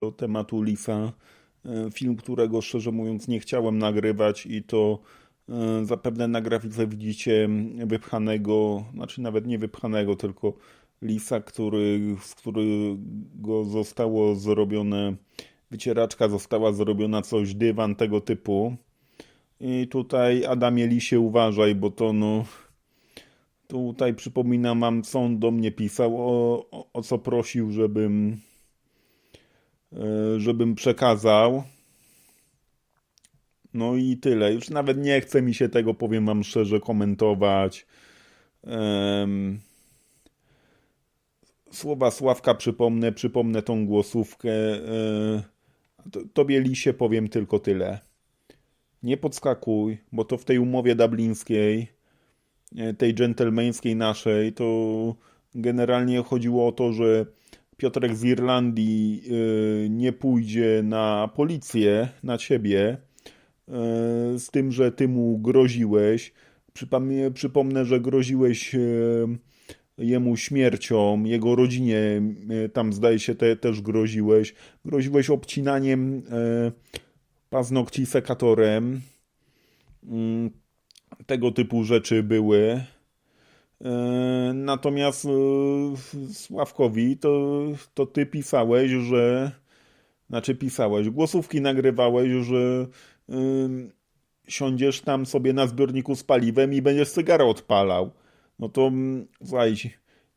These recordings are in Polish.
do tematu Lisa. E, Film, którego szczerze mówiąc nie chciałem nagrywać i to e, zapewne na grafice widzicie wypchanego, znaczy nawet nie wypchanego, tylko Lisa, który, z którego zostało zrobione, wycieraczka została zrobiona coś, dywan tego typu. I tutaj Adamie Lisie uważaj, bo to no... Tutaj przypominam wam, co on do mnie pisał, o, o, o co prosił, żebym, żebym przekazał. No i tyle. Już nawet nie chce mi się tego, powiem wam szczerze, komentować. Słowa Sławka przypomnę, przypomnę tą głosówkę. e, to- Tobie Lisie powiem tylko tyle. Nie podskakuj, bo to w tej umowie dublińskiej e, tej dżentelmeńskiej naszej, to generalnie chodziło o to, że Piotrek z Irlandii e, nie pójdzie na policję, na ciebie, e, z tym, że ty mu groziłeś. Przypomnę, że groziłeś e, jemu śmiercią, jego rodzinie, tam zdaje się te, też groziłeś. Groziłeś obcinaniem paznokci sekatorem. Mm, tego typu rzeczy były. E, Natomiast e, Sławkowi to, to ty pisałeś, że znaczy pisałeś, głosówki nagrywałeś, że ym, siądziesz tam sobie na zbiorniku z paliwem i będziesz cygara odpalał. No to mm, słuchaj,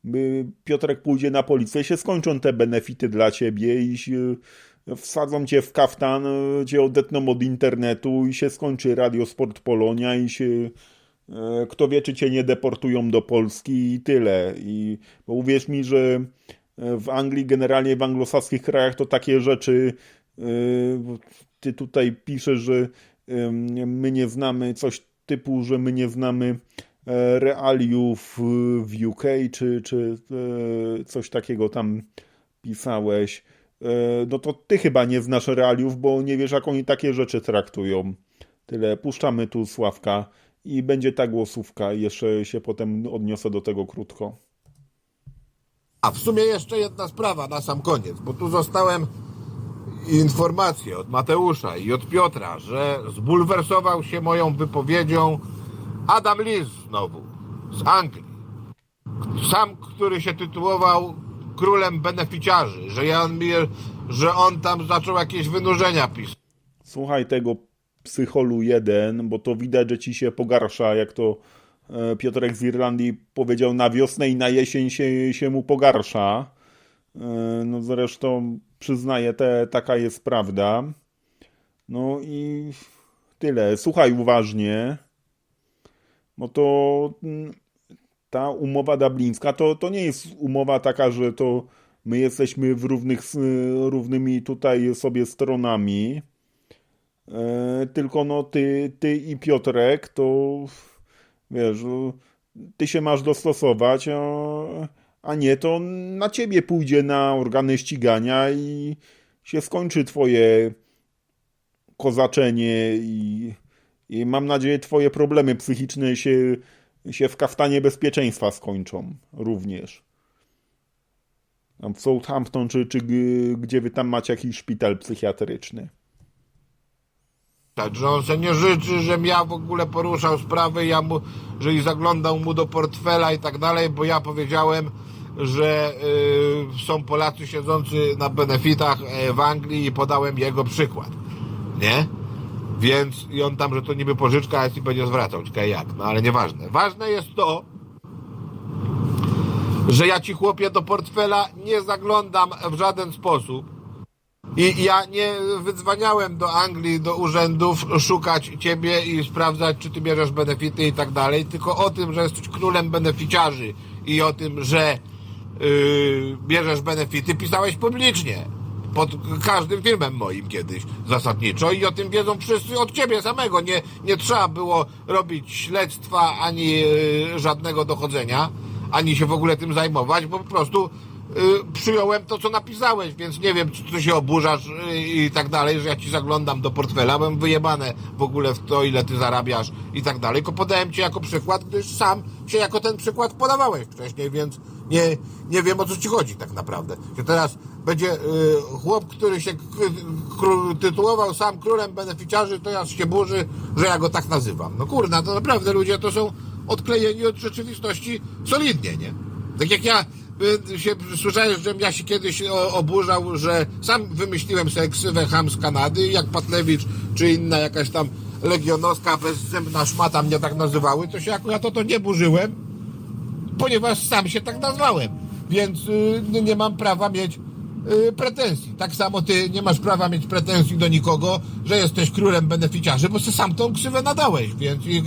by Piotrek pójdzie na policję, się skończą te benefity dla ciebie i się, wsadzą cię w kaftan, cię odetną od internetu i się skończy Radio Sport Polonia i się kto wie, czy cię nie deportują do Polski i tyle. I, bo uwierz mi, że e, w Anglii, generalnie w anglosaskich krajach to takie rzeczy e, ty tutaj piszesz, że my nie znamy coś typu, że my nie znamy e, realiów w- UK, czy, czy e, coś takiego tam pisałeś. E, No to ty chyba nie znasz realiów, bo nie wiesz, jak oni takie rzeczy traktują. Tyle. Puszczamy tu Sławka i będzie ta głosówka. Jeszcze się potem odniosę do tego krótko. A w sumie jeszcze jedna sprawa na sam koniec, bo tu zostałem informację od Mateusza i od Piotra, że zbulwersował się moją wypowiedzią Adam Lis znowu z Anglii. Sam, który się tytułował królem beneficiarzy, że, ja, że on tam zaczął jakieś wynurzenia pisać. Słuchaj tego psycholu 1, bo to widać, że ci się pogarsza, jak to e, Piotrek z Irlandii powiedział na wiosnę i na jesień się, się mu pogarsza. E, No zresztą przyznaję, te, taka jest prawda. No i tyle. Słuchaj uważnie, bo to mm, ta umowa dublińska to, to nie jest umowa taka, że to my jesteśmy w równych, równymi tutaj sobie stronami. E, tylko no ty, ty i Piotrek to wiesz, no, ty się masz dostosować, a, a nie to na ciebie pójdzie na organy ścigania i się skończy twoje kozaczenie i, i mam nadzieję twoje problemy psychiczne się, się w kaftanie bezpieczeństwa skończą również. Tam w Southampton czy, czy gdzie wy tam macie jakiś szpital psychiatryczny. Że on se nie życzy, żebym ja w ogóle poruszał sprawy, ja mu, że i zaglądał mu do portfela i tak dalej, bo ja powiedziałem, że y, są Polacy siedzący na benefitach e, w Anglii i podałem jego przykład, nie? Więc i on tam, że to niby pożyczka jest i będzie zwracał, ciekawe jak, no ale nieważne. Ważne jest to, że ja ci chłopie do portfela nie zaglądam w żaden sposób, i ja nie wydzwaniałem do Anglii, do urzędów szukać ciebie i sprawdzać, czy ty bierzesz benefity i tak dalej, tylko o tym, że jesteś królem beneficiarzy i o tym, że yy, bierzesz benefity, pisałeś publicznie. Pod każdym filmem moim kiedyś zasadniczo i o tym wiedzą wszyscy od ciebie samego. Nie, nie trzeba było robić śledztwa ani yy, żadnego dochodzenia, ani się w ogóle tym zajmować, bo po prostu przyjąłem to, co napisałeś, więc nie wiem, czy ty się oburzasz y, i tak dalej, że ja ci zaglądam do portfela, byłem wyjebane w ogóle w to, ile ty zarabiasz i tak dalej, tylko podałem ci jako przykład, gdyż sam się jako ten przykład podawałeś wcześniej, więc nie, nie wiem, o co ci chodzi tak naprawdę. Że teraz będzie y, chłop, który się tytułował sam królem beneficiarzy, to ja się burzy, że ja go tak nazywam. No kurna, to naprawdę ludzie to są odklejeni od rzeczywistości solidnie, nie? Tak jak ja y, się słyszałem, że ja się kiedyś o, oburzał, że sam wymyśliłem sobie ksywę ham z Kanady, jak Patlewicz czy inna jakaś tam legionowska bezzębna szmata mnie tak nazywały, to się akurat o to nie burzyłem, ponieważ sam się tak nazwałem. Więc y, nie mam prawa mieć y, pretensji. Tak samo ty nie masz prawa mieć pretensji do nikogo, że jesteś królem beneficiarzy, bo ty sam tą ksywę nadałeś, więc i,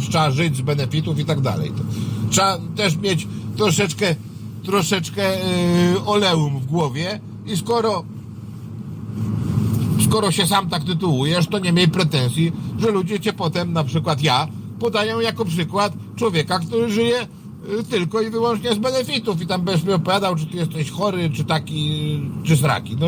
że trzeba żyć z benefitów i tak dalej. To trzeba też mieć troszeczkę, troszeczkę y, oleum w głowie i skoro skoro się sam tak tytułujesz, to nie miej pretensji, że ludzie cię potem, na przykład ja, podają jako przykład człowieka, który żyje y, tylko i wyłącznie z benefitów i tam będziesz mi opowiadał, czy ty jesteś chory, czy taki, y, czy sraki. No,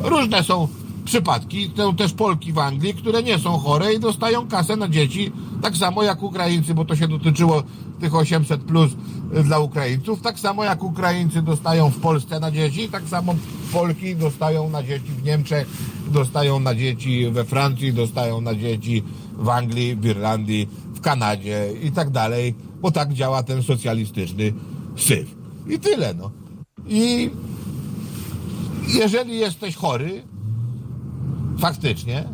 różne są przypadki. Są też Polki w Anglii, które nie są chore i dostają kasę na dzieci, tak samo jak Ukraińcy, bo to się dotyczyło tych 800 plus y, dla Ukraińców, tak samo jak Ukraińcy dostają w Polsce na dzieci, tak samo Polki dostają na dzieci w Niemczech, dostają na dzieci we Francji, dostają na dzieci w Anglii, w Irlandii, w Kanadzie i tak dalej, bo tak działa ten socjalistyczny syf. I tyle, no. I jeżeli jesteś chory, faktycznie,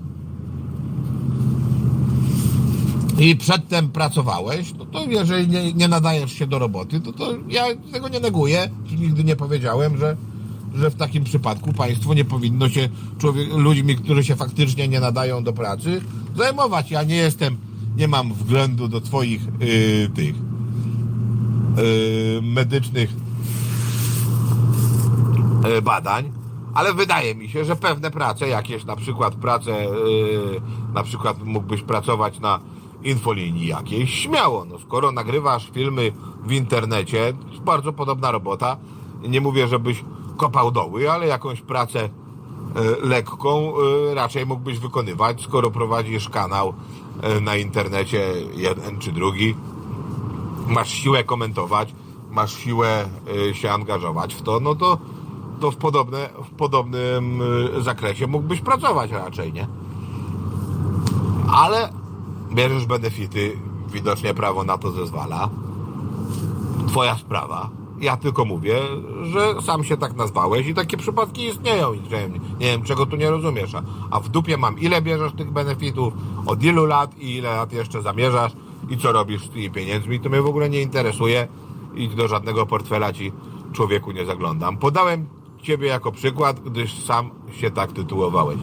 i przedtem pracowałeś, no to jeżeli nie, nie nadajesz się do roboty, to, to ja tego nie neguję, nigdy nie powiedziałem, że, że w takim przypadku państwo nie powinno się człowiek, ludźmi, którzy się faktycznie nie nadają do pracy, zajmować. Ja nie jestem, nie mam względu do twoich yy, tych yy, medycznych e, badań, ale wydaje mi się, że pewne prace, jakieś na przykład prace, e, na przykład mógłbyś pracować na infolinii jakiejś, śmiało, no skoro nagrywasz filmy w internecie, bardzo podobna robota, nie mówię, żebyś kopał doły, ale jakąś pracę e, lekką e, raczej mógłbyś wykonywać, skoro prowadzisz kanał e, na internecie, jeden czy drugi, masz siłę komentować, masz siłę y, się angażować w to, no to, to w, podobne, w podobnym y, zakresie mógłbyś pracować raczej, nie? Ale bierzesz benefity, widocznie prawo na to zezwala. Twoja sprawa. Ja tylko mówię, że sam się tak nazwałeś i takie przypadki istnieją nie wiem, czego tu nie rozumiesz. A w dupie mam, ile bierzesz tych benefitów, od ilu lat i ile lat jeszcze zamierzasz i co robisz z tymi pieniędzmi, to mnie w ogóle nie interesuje i do żadnego portfela ci człowieku nie zaglądam. Podałem ciebie jako przykład, gdyż sam się tak tytułowałeś.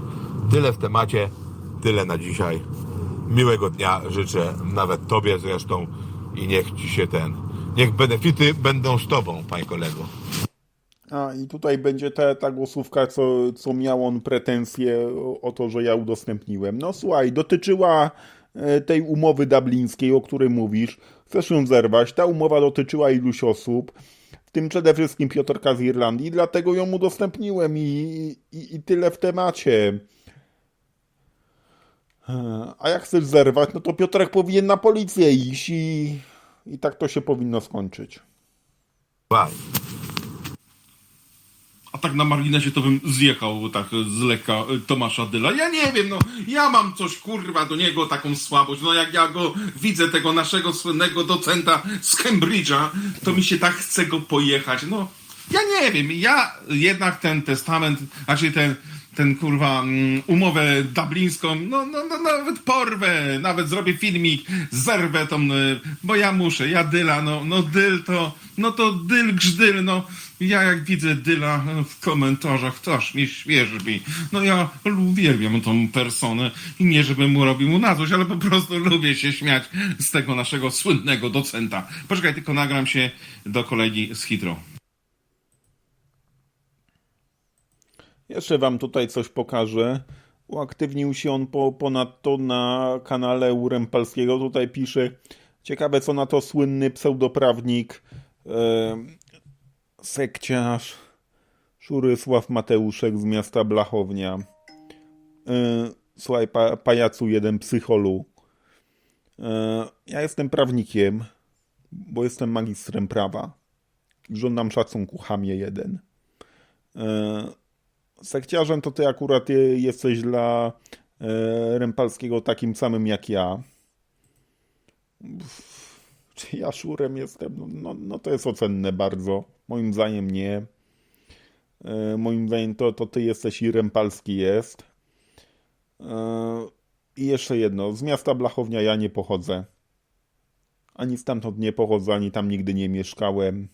Tyle w temacie, tyle na dzisiaj. Miłego dnia życzę nawet tobie zresztą i niech ci się ten, niech benefity będą z tobą, panie kolego. A i tutaj będzie ta, ta głosówka, co, co miał on pretensje o, to, że ja udostępniłem. No słuchaj, dotyczyła e, tej umowy dublińskiej, o której mówisz. Chcesz ją zerwać. Ta umowa dotyczyła iluś osób, w tym przede wszystkim Piotrka z Irlandii, dlatego ją udostępniłem i, i, i tyle w temacie. A jak chcesz zerwać, no to Piotrek powinien na policję iść i, i tak to się powinno skończyć. Bye. Tak na marginesie to bym zjechał tak z lekka y, Tomasza Dyla. Ja nie wiem, no ja mam coś kurwa do niego taką słabość. No jak ja go widzę, tego naszego słynnego docenta z Cambridge'a, to mi się tak chce go pojechać. No ja nie wiem, ja jednak ten testament, znaczy ten, ten kurwa mm, umowę dublińską, no, no, no nawet porwę, nawet zrobię filmik, zerwę tą, y, bo ja muszę, ja Dyla, no, no Dyl to, no to Dyl grzdyl, no ja jak widzę Dyla w komentarzach, to aż mnie świeżbi. No ja uwielbiam tą personę i nie żebym mu robił mu na złość, ale po prostu lubię się śmiać z tego naszego słynnego docenta. Poczekaj, tylko nagram się do kolegi z Hitro. Jeszcze wam tutaj coś pokażę. Uaktywnił się on po, ponadto na kanale Urempalskiego. Tutaj pisze, ciekawe co na to słynny pseudoprawnik e, sekciarz Szurysław Mateuszek z miasta Blachownia. Yy, słuchaj, pa, pajacu jeden psycholu. Yy, ja jestem prawnikiem, bo jestem magistrem prawa. Żądam szacunku, chamie jeden. Yy, sekciarzem to ty akurat je- jesteś dla yy, Rempalskiego takim samym jak ja. Czy ja szurem jestem? No, no, no to jest ocenne bardzo. Moim zdaniem nie. E, moim zdaniem to, to ty jesteś i Rempalski jest. E, I jeszcze jedno. Z miasta Blachownia ja nie pochodzę. Ani stamtąd nie pochodzę, ani tam nigdy nie mieszkałem.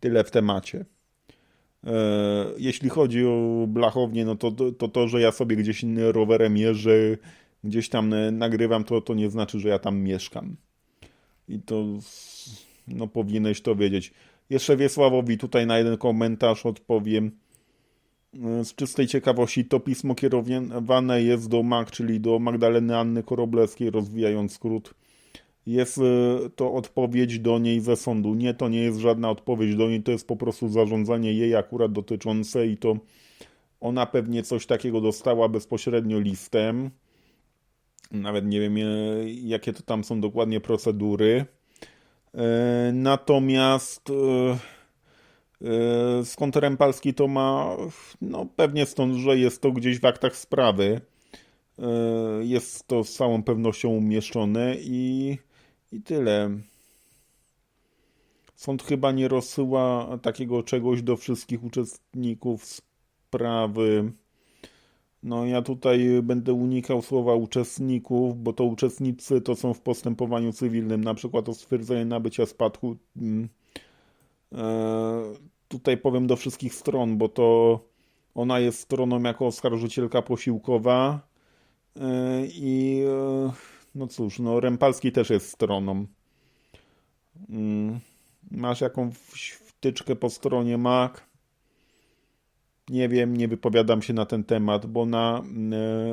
Tyle w temacie. E, Jeśli chodzi o Blachownię, no to, to to, że ja sobie gdzieś rowerem jeżdżę, gdzieś tam e, nagrywam, to, to nie znaczy, że ja tam mieszkam. I to no powinieneś to wiedzieć. Jeszcze Wiesławowi tutaj na jeden komentarz odpowiem. E, Z czystej ciekawości to pismo kierowane jest do MAK, czyli do Magdaleny Anny Koroblewskiej, rozwijając skrót. Jest e, to odpowiedź do niej ze sądu. Nie, to nie jest żadna odpowiedź do niej, to jest po prostu zarządzanie jej akurat dotyczące i to ona pewnie coś takiego dostała bezpośrednio listem. Nawet nie wiem, e, jakie to tam są dokładnie procedury. E, Natomiast skąd Rempalski to ma? No pewnie stąd, że jest to gdzieś w aktach sprawy. Jest to z całą pewnością umieszczone i, i tyle. Sąd chyba nie rozsyła takiego czegoś do wszystkich uczestników sprawy. No ja tutaj będę unikał słowa uczestników, bo to uczestnicy to są w postępowaniu cywilnym, na przykład o stwierdzenie nabycia spadku. mm, e, Tutaj powiem do wszystkich stron, bo to ona jest stroną jako oskarżycielka posiłkowa e, i e, no cóż, no Rempalski też jest stroną. Mm, Masz jakąś wtyczkę po stronie MAK? Nie wiem, nie wypowiadam się na ten temat, bo ona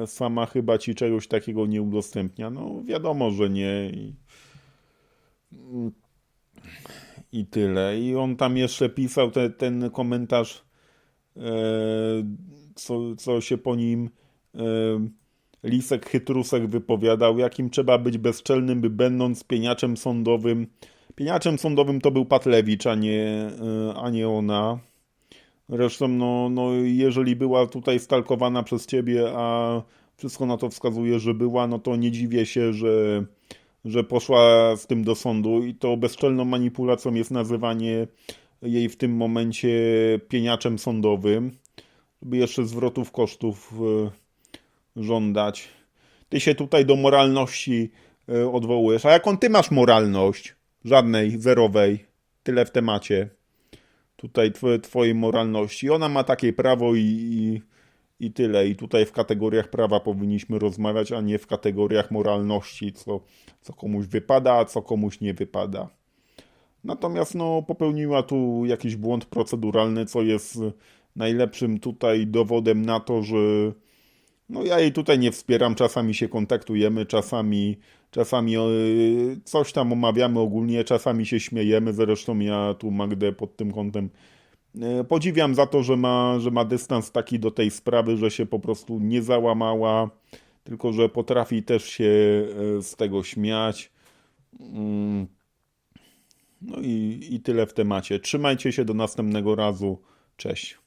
e, sama chyba ci czegoś takiego nie udostępnia. No wiadomo, że nie. I, mm, i tyle. I on tam jeszcze pisał te, ten komentarz, e, co, co się po nim e, Lisek Chytrusek wypowiadał, jakim trzeba być bezczelnym, by będąc pieniaczem sądowym. Pieniaczem sądowym to był Patlewicz, a nie, e, a nie ona. Zresztą, no, no, jeżeli była tutaj stalkowana przez ciebie, a wszystko na to wskazuje, że była, no to nie dziwię się, że, że poszła z tym do sądu i to bezczelną manipulacją jest nazywanie jej w tym momencie pieniaczem sądowym, żeby jeszcze zwrotów kosztów e, żądać. Ty się tutaj do moralności e, odwołujesz. A jaką ty masz moralność? Żadnej, zerowej. Tyle w temacie tutaj twoje, twojej moralności. Ona ma takie prawo i, i, i tyle. I tutaj w kategoriach prawa powinniśmy rozmawiać, a nie w kategoriach moralności, co, co komuś wypada, a co komuś nie wypada. Natomiast no, popełniła tu jakiś błąd proceduralny, co jest najlepszym tutaj dowodem na to, że no ja jej tutaj nie wspieram, czasami się kontaktujemy, czasami, czasami e, coś tam omawiamy ogólnie, czasami się śmiejemy, zresztą ja tu Magdę pod tym kątem e, podziwiam za to, że ma, że ma dystans taki do tej sprawy, że się po prostu nie załamała, tylko że potrafi też się e, z tego śmiać. Mm. No i, i tyle w temacie. Trzymajcie się do następnego razu. Cześć.